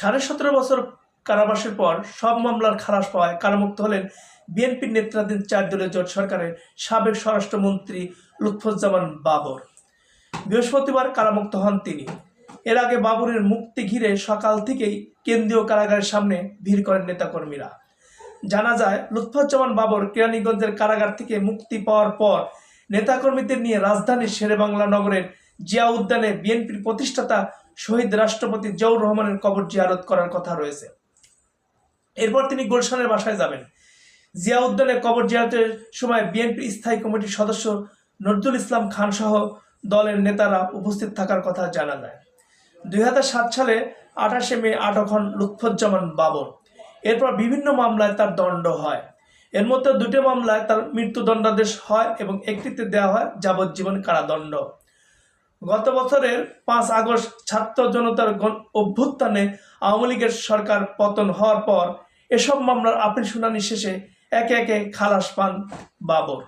সাড়ে সতেরো বছর কারাবাসের পর সব মামলার খালাস পাওয়ায় কারামুক্ত হলেন বিএনপির নেতৃত্বাধীন চার দলীয় জোট সরকারের সাবেক স্বরাষ্ট্রমন্ত্রী লুৎফুজ্জামান বাবর। বৃহস্পতিবার কারামুক্ত হন তিনি। এর আগে বাবরের মুক্তি ঘিরে সকাল থেকেই কেন্দ্রীয় কারাগারের সামনে ভিড় করেন নেতাকর্মীরা। জানা যায়, লুৎফুজ্জামান বাবর কেরানীগঞ্জের কারাগার থেকে মুক্তি পাওয়ার পর নেতাকর্মীদের নিয়ে রাজধানীর শেরেবাংলা নগরের জিয়া উদ্যানে বিএনপির প্রতিষ্ঠাতা শহীদ রাষ্ট্রপতি জিয়াউর রহমানের কবর জিয়ারত করার কথা রয়েছে। এরপর তিনি গুলশানের বাসায় যাবেন। জিয়া উদ্যানে কবর জিয়ারতের সময় বিএনপি স্থায়ী কমিটির সদস্য নজরুল ইসলাম খান সহ দলের নেতারা উপস্থিত থাকার কথা জানা যায়। দুই হাজার সাত সালে আঠাশে মে আটক হন লুৎফুজ্জামান বাবর। এরপর বিভিন্ন মামলায় তার দণ্ড হয়। এর মধ্যে দুটি মামলায় তার মৃত্যুদণ্ডাদেশ হয় এবং একটিতে দেওয়া হয় যাবজ্জীবন কারাদণ্ড। গত বছরের পাঁচ আগস্ট ছাত্র জনতার অভ্যুত্থানে আওয়ামী লীগের সরকার পতন হওয়ার পর এসব মামলার আপিল শুনানি শেষে একে একে খালাস পান বাবর।